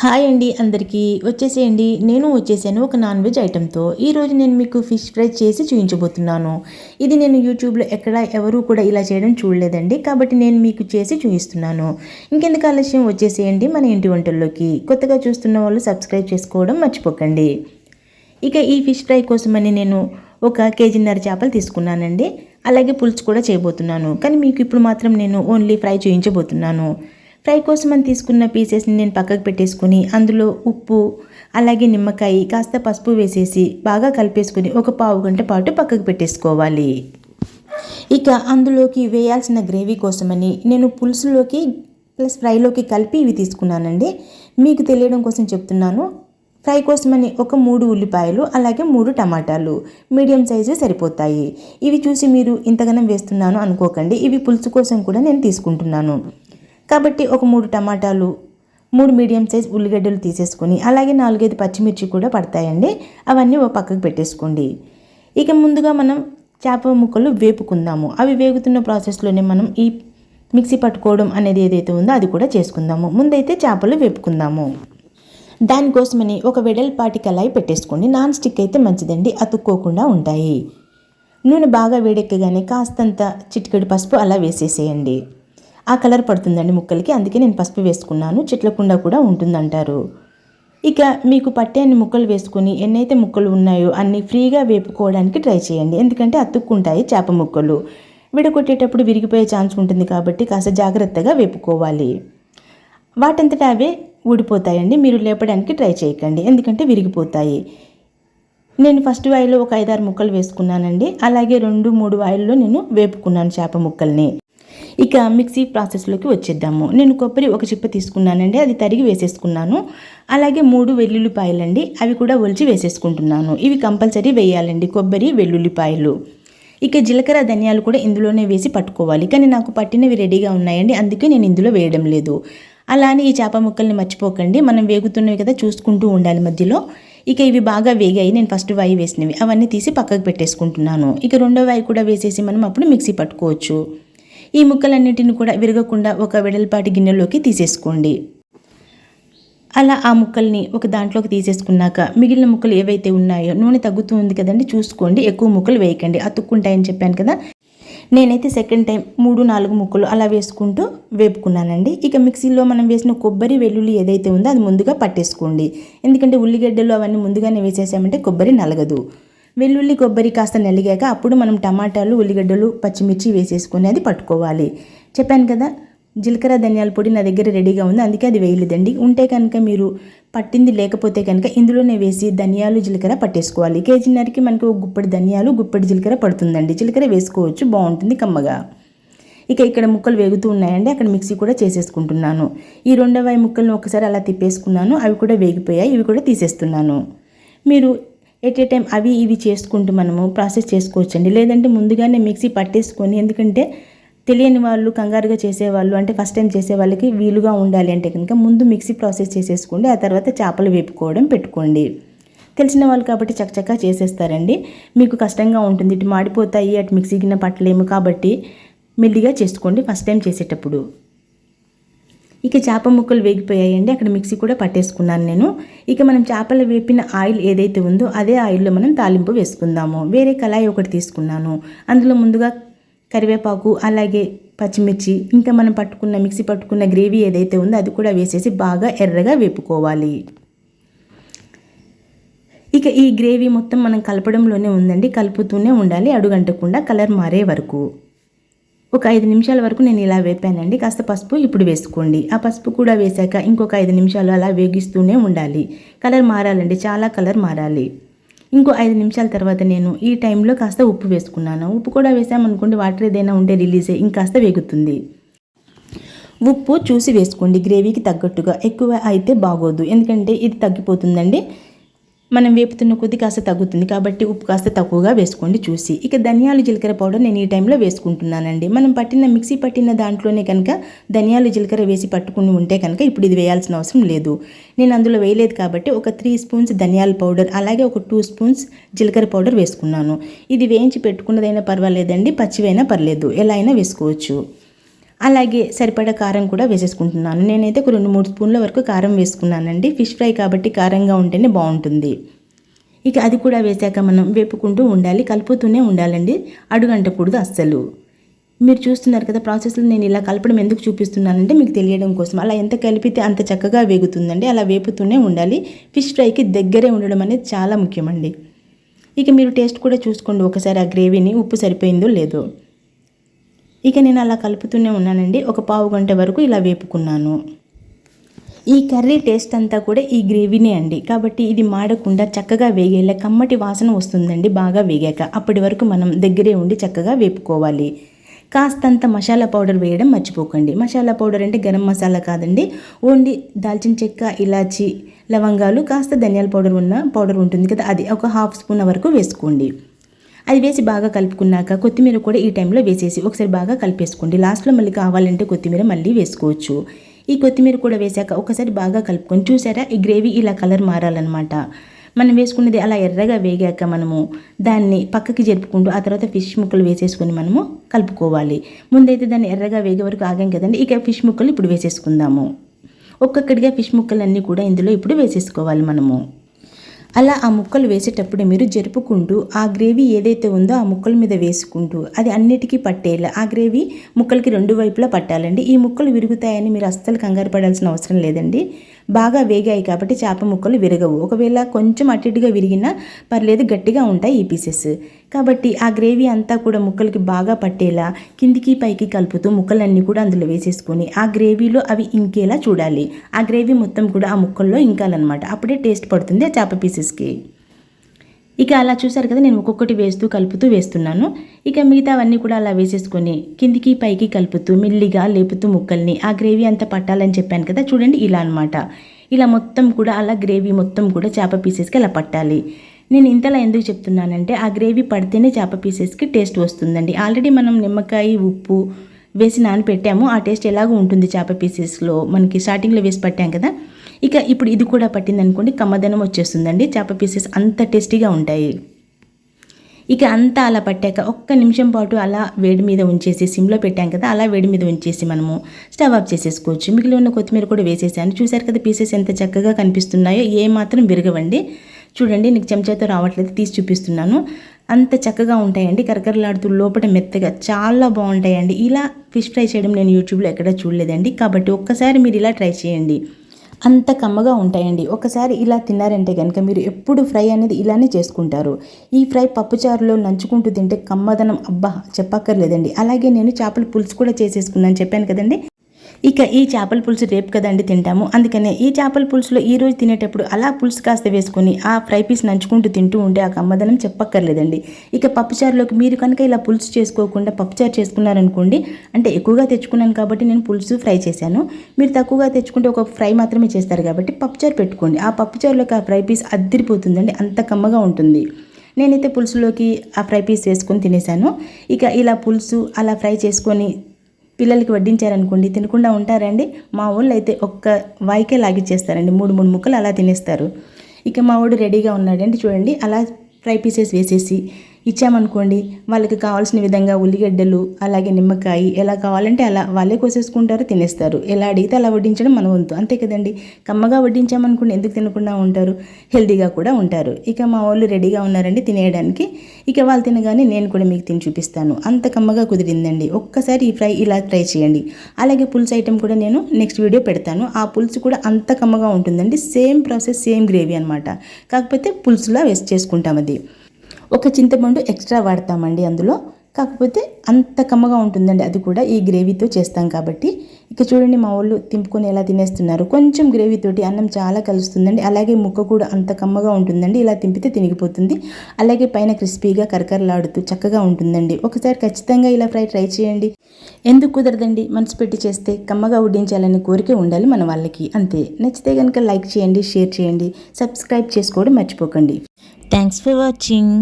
Hi అండి అందరికీ. వచ్చేసేయండి. నేను వచ్చేసాను ఒక నాన్ వెజ్ ఐటెంతో. ఈరోజు నేను మీకు ఫిష్ ఫ్రై చేసి చూపించబోతున్నాను ఇది నేను యూట్యూబ్లో ఎక్కడ ఎవరూ కూడా ఇలా చేయడం చూడలేదండి. కాబట్టి నేను మీకు చేసి చూపిస్తున్నాను ఇంకెందుకు ఆలస్యం? వచ్చేసేయండి మన ఇంటి వంటల్లోకి. కొత్తగా చూస్తున్న వాళ్ళు సబ్స్క్రైబ్ చేసుకోవడం మర్చిపోకండి. ఇక ఈ ఫిష్ ఫ్రై కోసమని నేను ఒక కేజీన్నర చేపలు తీసుకున్నానండి. అలాగే పులుసు కూడా చేయబోతున్నాను. కానీ మీకు ఇప్పుడు మాత్రం నేను ఓన్లీ ఫ్రై చూపించబోతున్నాను ఫ్రై కోసం అని తీసుకున్న పీసెస్ని నేను పక్కకు పెట్టేసుకుని అందులో ఉప్పు అలాగే నిమ్మకాయ కాస్త పసుపు వేసేసి బాగా కలిపేసుకుని ఒక పావు గంట పాటు పక్కకు పెట్టేసుకోవాలి. ఇక అందులోకి వేయాల్సిన గ్రేవీ కోసమని నేను పులుసులోకి ప్లస్ ఫ్రైలోకి కలిపి ఇవి తీసుకున్నానండి. మీకు తెలియడం కోసం చెప్తున్నాను. ఫ్రై కోసమని ఒక మూడు ఉల్లిపాయలు అలాగే మూడు టమాటాలు మీడియం సైజు సరిపోతాయి. ఇవి చూసి మీరు ఇంతగానం వేస్తున్నాను అనుకోకండి. ఇవి పులుసు కోసం కూడా నేను తీసుకుంటున్నాను. కాబట్టి ఒక మూడు టమాటాలు మూడు మీడియం సైజ్ ఉల్లిగడ్డలు తీసేసుకొని అలాగే నాలుగైదు పచ్చిమిర్చి కూడా పడతాయండి. అవన్నీ ఓ పక్కకు పెట్టేసుకోండి. ఇక ముందుగా మనం చేప ముక్కలు వేపుకుందాము. అవి వేగుతున్న ప్రాసెస్లోనే మనం ఈ మిక్సీ పట్టుకోవడం అనేది ఏదైతే ఉందో అది కూడా చేసుకుందాము. ముందైతే చేపలు వేపుకుందాము. దానికోసమని ఒక వెడల్పాటి కళాయి పెట్టేసుకోండి. నాన్ స్టిక్ అయితే మంచిదండి అతుక్కోకుండా ఉంటాయి. నూనె బాగా వేడెక్కగానే కాస్తంత చిటికెడు పసుపు అలా వేసేసేయండి. ఆ కలర్ పడుతుందండి ముక్కలకి. అందుకే నేను పసుపు వేసుకున్నాను. చిట్లకుండా కూడా ఉంటుందంటారు. ఇక మీకు పట్టేన్ని ముక్కలు వేసుకుని ఎన్నైతే ముక్కలు ఉన్నాయో అన్ని ఫ్రీగా వేపుకోవడానికి ట్రై చేయండి. ఎందుకంటే అతుక్కుంటాయి చేప ముక్కలు. విడగొట్టేటప్పుడు విరిగిపోయే ఛాన్స్ ఉంటుంది కాబట్టి కాస్త జాగ్రత్తగా వేపుకోవాలి. వాటంతటా అవే ఊడిపోతాయండి. మీరు లేపడానికి ట్రై చేయకండి. ఎందుకంటే విరిగిపోతాయి. నేను ఫస్ట్ వాయిల్లో ఒక ఐదారు ముక్కలు వేసుకున్నానండి. అలాగే రెండు మూడు వాయిల్లో నేను వేపుకున్నాను చేప ముక్కల్ని. ఇక మిక్సీ ప్రాసెస్లోకి వచ్చేద్దాము. నేను కొబ్బరి ఒక చిప్ప తీసుకున్నానండి అది తరిగి వేసేసుకున్నాను. అలాగే మూడు వెల్లుల్లిపాయలండి అవి కూడా ఒలిచి వేసేసుకుంటున్నాను. ఇవి కంపల్సరీ వేయాలండి కొబ్బరి వెల్లుల్లిపాయలు. ఇక జీలకర్ర ధనియాలు కూడా ఇందులోనే వేసి పట్టుకోవాలి. కానీ నాకు పట్టినవి రెడీగా ఉన్నాయండి అందుకే నేను ఇందులో వేయడం లేదు. అలానే ఈ చేప ముక్కల్ని మర్చిపోకండి మనం వేగుతున్నవి కదా చూసుకుంటూ ఉండాలి మధ్యలో. ఇక ఇవి బాగా వేగాయి నేను ఫస్ట్ వాయి వేసినవి. అవన్నీ తీసి పక్కకు పెట్టేసుకుంటున్నాను. ఇక రెండో వాయి కూడా వేసేసి మనం అప్పుడు మిక్సీ పట్టుకోవచ్చు. ఈ ముక్కలన్నిటిని కూడా విరగకుండా ఒక వెడల్పాటి గిన్నెలోకి తీసేసుకోండి. అలా ఆ ముక్కల్ని ఒక దాంట్లోకి తీసేసుకున్నాక మిగిలిన ముక్కలు ఏవైతే ఉన్నాయో నూనె తగ్గుతూ ఉంది కదండి చూసుకోండి. ఎక్కువ ముక్కలు వేయకండి. అతుక్కుంటాయని చెప్పాను కదా. నేనైతే సెకండ్ టైం మూడు నాలుగు ముక్కలు అలా వేసుకుంటూ వేపుకున్నానండి. ఇక మిక్సీలో మనం వేసిన కొబ్బరి వెల్లుల్లి ఏదైతే ఉందో అది ముందుగా పట్టేసుకోండి. ఎందుకంటే ఉల్లిగడ్డలు అవన్నీ ముందుగానే వేసేసామంటే కొబ్బరి నలగదు. వెల్లుల్లి కొబ్బరి కాస్త నలిగాక అప్పుడు మనం టమాటాలు ఉల్లిగడ్డలు పచ్చిమిర్చి వేసేసుకొని అది పట్టుకోవాలి. చెప్పాను కదా జీలకర్ర ధనియాల పొడి నా దగ్గర రెడీగా ఉంది. అందుకే అది వేయలేదండి. ఉంటే కనుక మీరు పట్టింది లేకపోతే కనుక ఇందులోనే వేసి ధనియాలు జీలకర్ర పట్టేసుకోవాలి. కేజీన్నరకి మనకు గుప్పటి ధనియాలు గుప్పటి జీలకర్ర పడుతుందండి. జీలకర్ర వేసుకోవచ్చు బాగుంటుంది కమ్మగా. ఇక ఇక్కడ ముక్కలు వేగుతూ ఉన్నాయండి. అక్కడ మిక్సీ కూడా చేసేసుకుంటున్నాను. ఈ రెండవ ముక్కలను ఒకసారి అలా తిప్పేసుకున్నాను. అవి కూడా వేగిపోయాయి. ఇవి కూడా తీసేస్తున్నాను. మీరు ఎట్ ఏ టైం అవి ఇవి చేసుకుంటూ మనము ప్రాసెస్ చేసుకోవచ్చండి. లేదంటే ముందుగానే మిక్సీ పట్టేసుకొని ఎందుకంటే తెలియని వాళ్ళు కంగారుగా చేసేవాళ్ళు అంటే ఫస్ట్ టైం చేసే వాళ్ళకి వీలుగా ఉండాలి అంటే కనుక ముందు మిక్సీ ప్రాసెస్ చేసేసుకోండి. ఆ తర్వాత చేపలు వేపుకోవడం పెట్టుకోండి. తెలిసిన వాళ్ళు కాబట్టి చక్కచక్క చేసేస్తారండి. మీకు కష్టంగా ఉంటుంది. ఇటు మాడిపోతాయి అటు మిక్సీ గిన్నె పట్టలేము కాబట్టి మెల్లిగా చేసుకోండి ఫస్ట్ టైం చేసేటప్పుడు. ఇక చేప ముక్కలు వేగిపోయాయండి. అక్కడ మిక్సీ కూడా పట్టేసుకున్నాను నేను. ఇక మనం చేపలు వేపిన ఆయిల్ ఏదైతే ఉందో అదే ఆయిల్లో మనం తాలింపు వేసుకుందాము. వేరే కళాయి ఒకటి తీసుకున్నాను. అందులో ముందుగా కరివేపాకు అలాగే పచ్చిమిర్చి ఇంకా మనం పట్టుకున్న మిక్సీ పట్టుకున్న గ్రేవీ ఏదైతే ఉందో అది కూడా వేసేసి బాగా ఎర్రగా వేపుకోవాలి. ఇక ఈ గ్రేవీ మొత్తం మనం కలపడంలోనే ఉందండి. కలుపుతూనే ఉండాలి. అడుగంటకుండా కలర్ మారే వరకు. ఒక ఐదు నిమిషాల వరకు నేను ఇలా వేపానండి. కాస్త పసుపు ఇప్పుడు వేసుకోండి. ఆ పసుపు కూడా వేశాక ఇంకొక ఐదు నిమిషాలు అలా వేగిస్తూనే ఉండాలి. కలర్ మారాలండి. చాలా కలర్ మారాలి. ఇంకో ఐదు నిమిషాల తర్వాత నేను ఈ టైంలో కాస్త ఉప్పు వేసుకున్నాను. ఉప్పు కూడా వేసామనుకోండి వాటర్ ఏదైనా ఉంటే రిలీజ్ అయ్యి ఇంకాస్త వేగుతుంది. ఉప్పు చూసి వేసుకోండి. గ్రేవీకి తగ్గట్టుగా. ఎక్కువ అయితే బాగోదు. ఎందుకంటే ఇది తగ్గిపోతుందండి. మనం వేపుతున్న కొద్ది కాస్త తగ్గుతుంది కాబట్టి ఉప్పు కాస్త తక్కువగా వేసుకోండి చూసి. ఇక ధనియాలు జీలకర్ర పౌడర్ నేను ఈ టైంలో వేసుకుంటున్నానండి. మనం పట్టిన మిక్సీ పట్టిన దాంట్లోనే కనుక ధనియాలు జీలకర్ర వేసి పట్టుకుని ఉంటే కనుక ఇప్పుడు ఇది వేయాల్సిన అవసరం లేదు. నేను అందులో వేయలేదు కాబట్టి ఒక త్రీ స్పూన్స్ ధనియాల పౌడర్ అలాగే ఒక టూ స్పూన్స్ జీలకర్ర పౌడర్ వేసుకున్నాను. ఇది వేయించి పెట్టుకున్నదైనా పర్వాలేదండి పచ్చివైనా పర్లేదు. ఎలా అయినా వేసుకోవచ్చు. అలాగే సరిపడా కారం కూడా వేసేసుకుంటున్నాను. నేనైతే ఒక రెండు మూడు స్పూన్ల వరకు కారం వేసుకున్నానండి. ఫిష్ ఫ్రై కాబట్టి కారంగా ఉంటేనే బాగుంటుంది. ఇక అది కూడా వేసాక మనం వేపుకుంటూ ఉండాలి. కలుపుతూనే ఉండాలండి. అడుగంటకూడదు అస్సలు. మీరు చూస్తున్నారు కదా ప్రాసెస్లో నేను ఇలా కలపడం ఎందుకు చూపిస్తున్నానంటే మీకు తెలియడం కోసం. అలా ఎంత కలిపితే అంత చక్కగా వేగుతుందండి. అలా వేపుతూనే ఉండాలి. ఫిష్ ఫ్రైకి దగ్గరే ఉండడం అనేది చాలా ముఖ్యమండి. ఇక మీరు టేస్ట్ కూడా చూసుకోండి. ఒకసారి ఆ గ్రేవీని ఉప్పు సరిపోయిందో లేదో. ఇక నేను అలా కలుపుతూనే ఉన్నానండి. ఒక పావు గంట వరకు ఇలా వేపుకున్నాను. ఈ కర్రీ టేస్ట్ అంతా కూడా ఈ గ్రేవీనే అండి. కాబట్టి ఇది మాడకుండా చక్కగా వేగేలా కమ్మటి వాసన వస్తుందండి బాగా వేగాక. అప్పటి వరకు మనం దగ్గరే ఉండి చక్కగా వేపుకోవాలి. కాస్తంత మసాలా పౌడర్ వేయడం మర్చిపోకండి. మసాలా పౌడర్ అంటే గరం మసాలా కాదండి. ఓన్లీ దాల్చిన చెక్క ఇలాచి లవంగాలు కాస్త ధనియాల పౌడర్ ఉన్న పౌడర్ ఉంటుంది కదా అది ఒక హాఫ్ స్పూన్ వరకు వేసుకోండి. అది వేసి బాగా కలుపుకున్నాక కొత్తిమీర కూడా ఈ టైంలో వేసేసి ఒకసారి బాగా కలిపేసుకోండి. లాస్ట్లో మళ్ళీ కావాలంటే కొత్తిమీర మళ్ళీ వేసుకోవచ్చు. ఈ కొత్తిమీర కూడా వేసాక ఒకసారి బాగా కలుపుకొని చూసారా? ఈ గ్రేవీ ఇలా కలర్ మారాలన్నమాట. మనం వేసుకున్నది అలా ఎర్రగా వేగాక మనము దాన్ని పక్కకి జరుపుకుంటూ ఆ తర్వాత ఫిష్ ముక్కలు వేసేసుకొని మనము కలుపుకోవాలి. ముందైతే దాన్ని ఎర్రగా వేగే వరకు ఆగాం కదండి. ఇక ఫిష్ ముక్కలు ఇప్పుడు వేసేసుకుందాము. ఒక్కొక్కడిగా ఫిష్ ముక్కలన్నీ కూడా ఇందులో ఇప్పుడు వేసేసుకోవాలి మనము. అలా ఆ ముక్కలు వేసేటప్పుడు మీరు జరుపుకుంటూ ఆ గ్రేవీ ఏదైతే ఉందో ఆ ముక్కల మీద వేసుకుంటూ అది అన్నిటికీ పట్టేలా ఆ గ్రేవీ ముక్కలకి రెండు వైపులా పట్టాలండి. ఈ ముక్కలు విరుగుతాయని మీరు అస్సలు కంగారు పడాల్సిన అవసరం లేదండి. బాగా వేగాయి కాబట్టి చేప ముక్కలు విరగవు. ఒకవేళ కొంచెం అటు ఇటుగా విరిగినా పర్లేదు గట్టిగా ఉంటాయి ఈ పీసెస్. కాబట్టి ఆ గ్రేవీ అంతా కూడా ముక్కలకి బాగా పట్టేలా కిందికి పైకి కలుపుతూ ముక్కలన్నీ కూడా అందులో వేసేసుకొని ఆ గ్రేవీలో అవి ఇంకేలా చూడాలి. ఆ గ్రేవీ మొత్తం కూడా ఆ ముక్కల్లో ఇంకాలన్నమాట. అప్పుడే టేస్ట్ పడుతుంది ఆ చేప పీసెస్కి. ఇక అలా చూసారు కదా నేను ఒక్కొక్కటి వేస్తూ కలుపుతూ వేస్తున్నాను. ఇక మిగతావన్నీ కూడా అలా వేసేసుకొని కిందికి పైకి కలుపుతూ మెల్లిగా లేపుతూ ముక్కల్ని ఆ గ్రేవీ అంతా పట్టాలని చెప్పాను కదా చూడండి ఇలా అనమాట ఇలా మొత్తం కూడా అలా గ్రేవీ మొత్తం కూడా చేప పీసెస్కి అలా పట్టాలి. నేను ఇంతలా ఎందుకు చెప్తున్నానంటే ఆ గ్రేవీ పడితేనే చేప పీసెస్కి టేస్ట్ వస్తుందండి. ఆల్రెడీ మనం నిమ్మకాయ ఉప్పు వేసి నానపెట్టాము ఆ టేస్ట్ ఎలాగో ఉంటుంది చేప పీసెస్లో. మనకి స్టార్టింగ్లో వేసి పట్టాం కదా ఇక ఇప్పుడు ఇది కూడా పట్టింది అనుకోండి కమ్మదనం వచ్చేస్తుందండి. చేప పీసెస్ అంత టేస్టీగా ఉంటాయి. ఇక అంతా అలా పట్టాక ఒక్క నిమిషం పాటు అలా వేడి మీద ఉంచేసి సిమ్లో పెట్టాం కదా అలా వేడి మీద ఉంచేసి మనము స్టవ్ ఆఫ్ చేసేసుకోవచ్చు. మిగిలిన ఉన్న కొత్తిమీర కూడా వేసేసాను. చూసారు కదా పీసెస్ ఎంత చక్కగా కనిపిస్తున్నాయో ఏ మాత్రం విరగవండి. చూడండి నీకు చెంచాతో రావట్లేదు తీసి చూపిస్తున్నాను. అంత చక్కగా ఉంటాయండి. కరకరలాడుతూ లోపల మెత్తగా చాలా బాగుంటాయండి. ఇలా ఫిష్ ఫ్రై చేయడం నేను యూట్యూబ్లో ఎక్కడ చూడలేదండి. కాబట్టి ఒక్కసారి మీరు ఇలా ట్రై చేయండి. అంత కమ్మగా ఉంటాయండి. ఒకసారి ఇలా తిన్నారంటే కనుక మీరు ఎప్పుడు ఫ్రై అనేది ఇలానే చేసుకుంటారు. ఈ ఫ్రై పప్పుచారులో నంచుకుంటూ తింటే కమ్మదనం అబ్బా చెప్పక్కర్లేదండి. అలాగే నేను చేపల పులుసు కూడా చేసేసుకున్నాను చెప్పాను కదండి. ఇక ఈ చేపల పులుసు రేపు కదండి తింటాము. అందుకనే ఈ చేపల పులుసులో ఈ రోజు తినేటప్పుడు అలా పులుసు కాస్త వేసుకొని ఆ ఫ్రై పీస్ నంచుకుంటూ తింటూ ఉంటే ఆ కమ్మదనం చెప్పక్కర్లేదండి. ఇక పప్పుచారులోకి మీరు కనుక ఇలా పులుసు చేసుకోకుండా పప్పుచారు చేసుకున్నారనుకోండి అంటే ఎక్కువగా తెచ్చుకున్నాను కాబట్టి నేను పులుసు ఫ్రై చేశాను. మీరు తక్కువగా తెచ్చుకుంటే ఒక ఫ్రై మాత్రమే చేస్తారు కాబట్టి పప్పుచారు పెట్టుకోండి. ఆ పప్పుచారులోకి ఆ ఫ్రై పీస్ అద్దరిపోతుందండి అంత కమ్మగా ఉంటుంది. నేనైతే పులుసులోకి ఆ ఫ్రై పీస్ వేసుకొని తినేసాను ఇక ఇలా పులుసు అలా ఫ్రై చేసుకొని పిల్లలకి వడ్డించారనుకోండి తినకుండా ఉంటారండి. మా వాళ్ళు అయితే ఒక్క వాయికే లాగిచ్చేస్తారండి. మూడు మూడు ముక్కలు అలా తినేస్తారు. ఇక మా వాడు రెడీగా ఉన్నాడండి చూడండి. అలా ఫ్రై పీసెస్ వేసేసి ఇచ్చామనుకోండి వాళ్ళకి కావాల్సిన విధంగా ఉల్లిగడ్డలు అలాగే నిమ్మకాయ ఎలా కావాలంటే అలా వాళ్ళే కోసేసుకుంటారు తినేస్తారు. ఎలా అడిగితే అలా వడ్డించడం మన వంతు. అంతే కదండి. కమ్మగా వడ్డించామనుకోండి ఎందుకు తినకుండా ఉంటారు? హెల్తీగా కూడా ఉంటారు. ఇక మా వాళ్ళు రెడీగా ఉన్నారండి తినేయడానికి. ఇక వాళ్ళు తినగానే నేను కూడా మీకు తిని చూపిస్తాను. అంత కమ్మగా కుదిరిందండి. ఒక్కసారి ఈ ఫ్రై ఇలా ట్రై చేయండి. అలాగే పులుసు ఐటెం కూడా నేను నెక్స్ట్ వీడియో పెడతాను. ఆ పులుసు కూడా అంత కమ్మగా ఉంటుందండి. సేమ్ ప్రాసెస్ సేమ్ గ్రేవీ అనమాట కాకపోతే పులుసులా వేస్ట్ చేసుకుంటాం అది. ఒక చింతపండు ఎక్స్ట్రా వాడతామండి అందులో. కాకపోతే అంత కమ్మగా ఉంటుందండి. అది కూడా ఈ గ్రేవీతో చేస్తాం కాబట్టి. ఇక చూడండి మా వాళ్ళు తింపుకొని ఎలా తినేస్తున్నారు. కొంచెం గ్రేవీతోటి అన్నం చాలా కలుస్తుందండి. అలాగే ముక్క కూడా అంత కమ్మగా ఉంటుందండి. ఇలా తింపితే తినిగిపోతుంది. అలాగే పైన క్రిస్పీగా కరకరలాడుతూ చక్కగా ఉంటుందండి. ఒకసారి ఖచ్చితంగా ఇలా ఫ్రై ట్రై చేయండి. ఎందుకు కుదరదండి? మనసు పెట్టి చేస్తే కమ్మగా వడ్డించాలని కోరిక ఉండాలి మన వాళ్ళకి. అంతే. నచ్చితే కనుక లైక్ చేయండి షేర్ చేయండి సబ్స్క్రైబ్ చేసుకోవడం మర్చిపోకండి. Thanks for watching